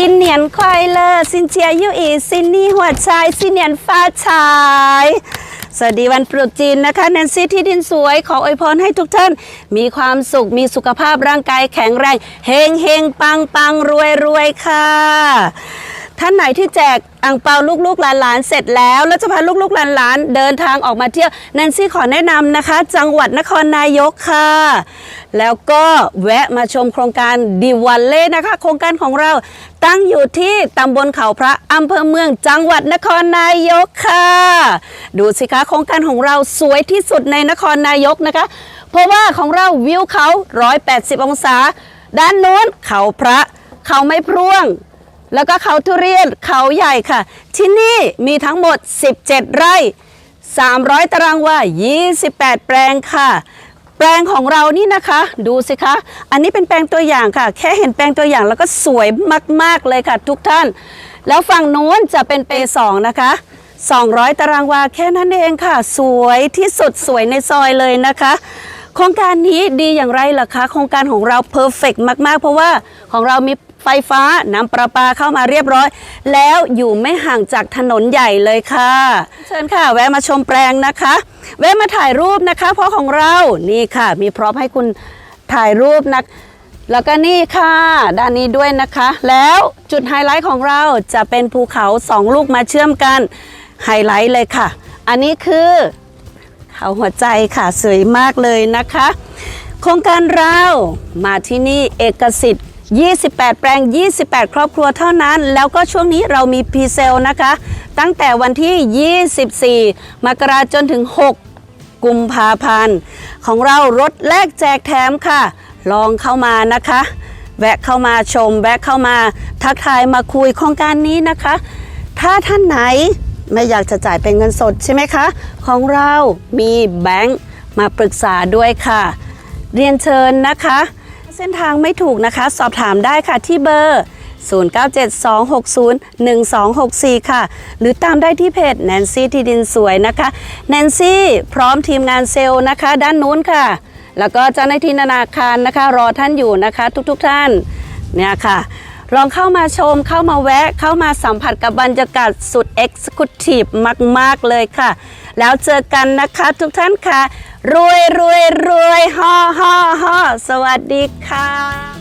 สินเนียนควายเลอสินเจียยูอีสินนี่หัวชายสินเนียนฟ้าชายสวัสดีวันปรุษจีนนะคะแนนซี่ที่ดินสวยขออวยพรให้ทุกท่าน มีความสุขมีสุขภาพร่างกายแข็งแรงเฮงเฮงปังปังรวยรวยค่ะ ท่านไหนที่แจกอ่างเปาลูกๆหลานๆเสร็จแล้ว แล้วจะพาลูกๆหลานๆเดินทางออกมาเที่ยวแนนซี่ขอแนะนำนะคะ จังหวัดนครนายกค่ะ แล้วก็แวะมาชมโครงการดิวันเล่นะคะ โครงการของเราตั้งอยู่ที่ตำบลเขาพระอำเภอเมืองจังหวัดนครนายกค่ะ ดูสิคะโครงการของเราสวยที่สุดในนครนายกนะคะ เพราะว่าของเราวิวเขา 180 องศา ด้านโน้นเขาพระ เขาไม่พร่วง แล้วก็เขาทุเรียนเขาใหญ่ค่ะ ที่นี่มีทั้งหมด 17 ไร่ 300 ตารางวา 28 แปลงค่ะ แปลงของเรานี่นะคะ ดูสิคะ อันนี้เป็นแปลงตัวอย่างค่ะ แค่เห็นแปลงตัวอย่างแล้วก็สวยมาก ๆ เลยค่ะ ทุกท่าน แล้วฝั่งนู้นจะเป็นเปสองนะคะ 200 ตารางวาแค่นั้นเองค่ะ สวยที่สุดสวยในซอยเลยนะคะโครงการนี้ดีอย่างไรล่ะคะ โครงการของเราเพอร์เฟกมาก ๆ เพราะว่าของเรามี ไฟฟ้าน้ำประปาเข้ามาเรียบร้อย แล้วอยู่ไม่ห่างจากถนนใหญ่เลยค่ะ เชิญค่ะ แวะมาชมแปลงนะคะ แวะมาถ่ายรูปนะคะ เพราะของเรานี่ค่ะ มีพร็อพให้คุณถ่ายรูปนะแล้วก็นี่ค่ะ ด้านนี้ด้วยนะคะ แล้วจุดไฮไลท์ของเราจะเป็นภูเขาสองลูกมาเชื่อมกันไฮไลท์เลยค่ะ อันนี้คือเขาหัวใจค่ะสวยมากเลยนะคะ โครงการเรามาที่นี่เอกสิทธิ์ 28 แปลง 28 ครอบครัวเท่านั้น แล้วก็ช่วงนี้เรามีพรีเซลนะคะ ตั้งแต่วันที่ 24 มกราจนถึง 6 กุมภาพันธ์ ของเรารถแลกแจกแถมค่ะ ลองเข้ามานะคะ แวะเข้ามาชม แวะเข้ามาทักทายมาคุยโครงการนี้นะคะ ถ้าท่านไหนไม่อยากจะจ่ายเป็นเงินสดใช่ไหมคะ ของเรามีแบงค์มาปรึกษาด้วยค่ะ เรียนเชิญนะคะ เส้นทางไม่ถูกนะคะ สอบถามได้ค่ะที่เบอร์ 0972601264 ค่ะ หรือตามได้ที่เพจแนนซี่ที่ดินสวยนะคะแนนซี่พร้อมทีมงานเซลล์นะคะ ด้านนู้นค่ะ แล้วก็เจ้าหน้าที่ธนาคารนะคะ รอท่านอยู่นะคะ ทุกๆทท่านเนี่ยค่ะลองเข้ามาชมเข้ามาแวะเข้ามาสัมผัสกับบรรยากาศสุดเอ็กซ์ค t ทีฟมาก ๆ เลยค่ะ แล้วเจอกันนะคะทุกท่านค่ะ รวยรวยรวยฮ่อฮ่อฮ่อสวัสดีค่ะ